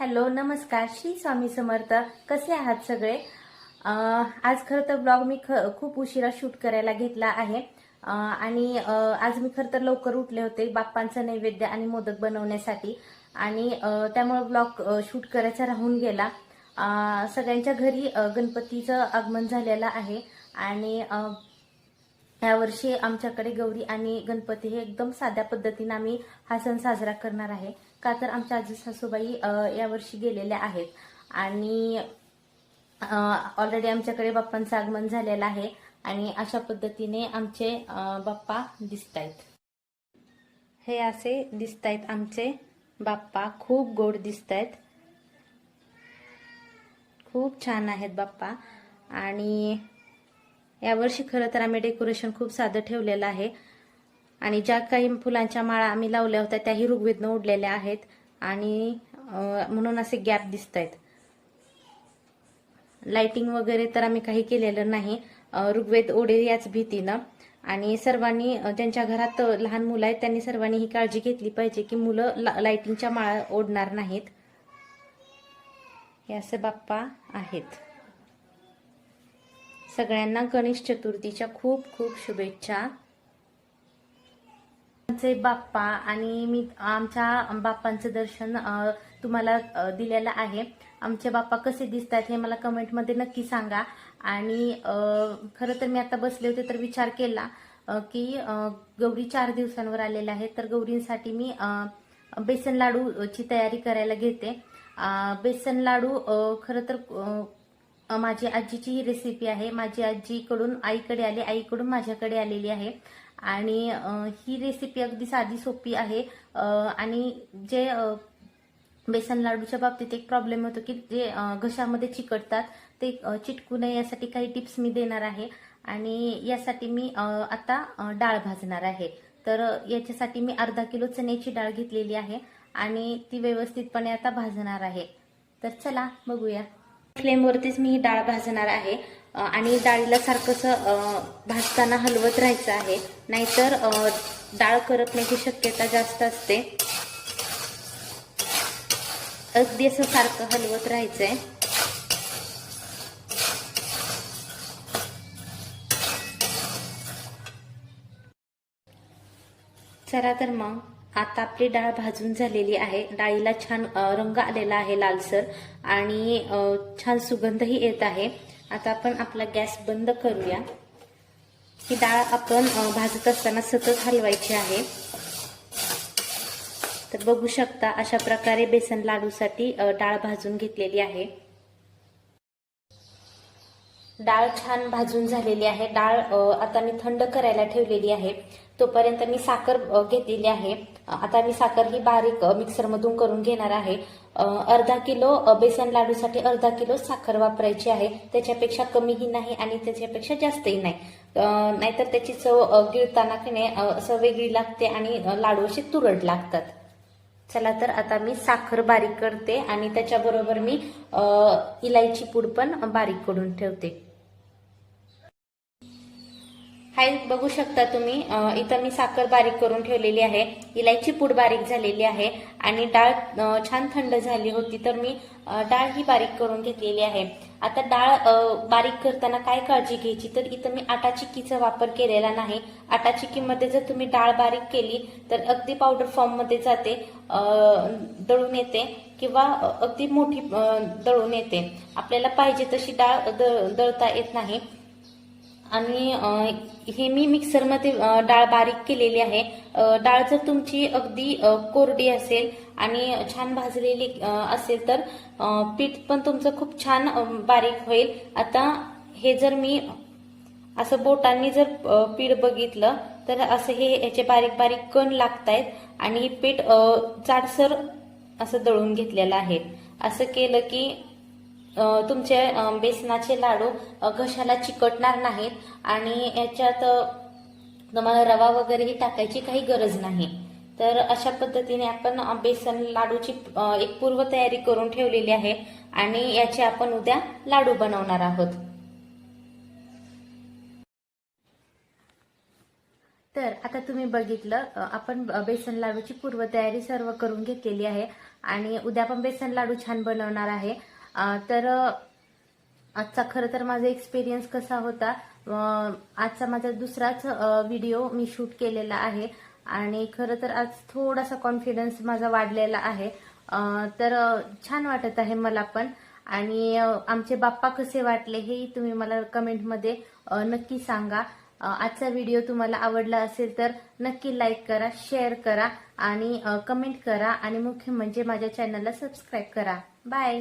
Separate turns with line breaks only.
Hello नमस्कार. श्री स्वामी समर्थ. कसे आहात सगळे? आज खरं तर ब्लॉग मी ख खूप उशिरा शूट करायला घेतला आहे. आणि आज मी खरं तर लवकर उठले होते बाप्पांचं नैवेद्य आणि मोदक बनवण्यासाठी. आणि त्यामुळे ब्लॉग शूट करायचा राहून गेला. सगळ्यांच्या घरी गणपतीचं आगमन झालेलं आहे. आणि यावर्षी आमच्याकडे गौरी आणि गणपती हे एकदम साध्या पद्धतीने आम्ही हा सण साजरा करणार आहे. का तर आमच्या आजी सासूबाई यावर्षी गेलेल्या आहेत. आणि ऑलरेडी आमच्याकडे बाप्पांचं आगमन झालेलं आहे आणि अशा पद्धतीने आमचे बाप्पा दिसत आहेत. हे असे दिसत आहेत आमचे बाप्पा. खूप गोड दिसत आहेत. खूप छान आहेत बाप्पा. आणि यावर्षी खरं तर आम्ही डेकोरेशन खूप साधं ठेवलेलं आहे. आणि ज्या काही फुलांच्या माळा आम्ही लावल्या होत्या त्याही ऋग्वेदनं उडलेल्या आहेत. आणि म्हणून असे गॅप दिसत आहेत लाइटिंग वगैरे तर आम्ही काही केलेलं नाही. ऋग्वेद ओढेल याच भीतीनं. आणि सर्वांनी ज्यांच्या घरात लहान मुलं आहेत त्यांनी सर्वांनी ही काळजी घेतली पाहिजे की मुलं ला- लाइटिंगच्या माळा ओढणार नाहीत. हे असे बाप्पा आहेत. सगळ्यांना गणेश चतुर्थीच्या खूप खूप शुभेच्छा. आमचे बाप्पा आणि मी आमच्या बाप्पांचं दर्शन तुम्हाला दिलेलं आहे. आमचे बाप्पा कसे दिसतात हे मला कमेंटमध्ये नक्की सांगा. आणि खरं तर मी आता बसले होते तर विचार केला की गौरी चार दिवसांवर आलेल्या आहेत. तर गौरींसाठी मी बेसन लाडूची तयारी करायला घेते. बेसन लाडू खरं तर माझी आजीची ही रेसिपी आहे. माझी आजीकडून आईकडे आली. आईकडून माझ्याकडे आलेली आहे. आणि ही रेसिपी अगदी साधी सोपी आहे. आणि जे बेसन लाडूच्या बाबतीत एक प्रॉब्लेम होतो की जे घशामध्ये चिकटतात ते चिटकू नये यासाठी काही टिप्स मी देणार आहे. आणि यासाठी मी आता डाळ भाजणार आहे. तर याच्यासाठी मी अर्धा किलो चण्याची डाळ घेतलेली आहे आणि ती व्यवस्थितपणे आता भाजणार आहे. तर चला बघूया. फ्लेमवरतीच मी ही डाळ भाजणार आहे. आणि डाळीला सारखंसं भाजताना हलवत राहायचं आहे. नाहीतर डाळ करपण्याची शक्यता जास्त असते. अगदी असं सारखं हलवत राहायचंय. चला तर मग आता आपली डाळ भाजून झालेली आहे. डाळीला छान रंग आलेला आहे लालसर. आणि छान सुगंधही येत आहे. आता आपण आपला गॅस बंद करूया. ही डाळ आपण भाजत असताना सतत हलवायची आहे. तर बघू शकता अशा प्रकारे बेसन लाडूसाठी डाळ भाजून घेतलेली आहे. डाळ छान भाजून झालेली आहे. डाळ आता मी थंड करायला ठेवलेली आहे. तोपर्यंत मी साखर घेतलेली आहे. आता मी साखर ही बारीक मिक्सरमधून करून घेणार आहे. अर्धा किलो बेसन लाडूसाठी अर्धा किलो साखर वापरायची आहे. त्याच्यापेक्षा कमीही नाही आणि त्याच्यापेक्षा जास्तही नाही. नाहीतर त्याची चव गिळताना की नाही असं वेगळी लागते आणि लाडू असे तुरड लागतात. चला तर आता मी साखर बारीक करते आणि त्याच्याबरोबर मी इलायची पूड पण बारीक करून ठेवते. हाय बघू शकता तुम्ही. इथं मी साखर बारीक करून ठेवलेली आहे. इलायची पूड बारीक झालेली आहे आणि डाळ छान थंड झाली होती तर मी डाळ ही बारीक करून घेतलेली आहे. आता डाळ बारीक करताना काय काळजी घ्यायची? तर इथं मी आटा चिक्कीचा वापर केलेला नाही. आटा चिक्कीमध्ये जर तुम्ही डाळ बारीक केली तर अगदी पावडर फॉर्ममध्ये जाते दळून येते किंवा अगदी मोठी दळून येते. आपल्याला पाहिजे तशी डाळ दळता येत नाही. आणि हे मी मिक्सरमध्ये डाळ बारीक केलेली आहे. डाळ जर तुमची अगदी कोरडी असेल आणि छान भाजलेली असेल तर पीठ पण तुमचं खूप छान बारीक होईल. आता हे जर मी असं बोटांनी जर पीठ बघितलं तर असं हे याचे बारीक बारीक कण लागतायत आणि हे पीठ जाडसर असं दळून घेतलेलं आहे. असं केलं की तुमचे बेसनाचे लाडू घशाला चिकटणार नाहीत आणि याच्यात तुम्हाला रवा वगैरेही टाकायची काही गरज नाही. तर अशा पद्धतीने आपण बेसन लाडूची एक पूर्व तयारी करून ठेवलेली आहे आणि याचे आपण उद्या लाडू बनवणार आहोत. तर आता तुम्ही बघितलं आपण बेसन लाडूची पूर्वतयारी सर्व करून घेतलेली आहे आणि उद्या पण बेसन लाडू छान बनवणार आहे. तर आजचा खरं तर माझा एक्सपिरियन्स कसा होता आजचा माझा दुसराच व्हिडिओ मी शूट केलेला आहे. आणि खरं तर आज थोडासा कॉन्फिडन्स माझा वाढलेला आहे. तर छान वाटत आहे मला पण. आणि आमचे बाप्पा कसे वाटले हे तुम्ही मला कमेंटमध्ये नक्की सांगा. आजचा व्हिडिओ तुम्हाला आवडला असेल तर नक्की लाईक करा शेअर करा आणि कमेंट करा. आणि मुख्य म्हणजे माझ्या चॅनलला सबस्क्राईब करा. बाय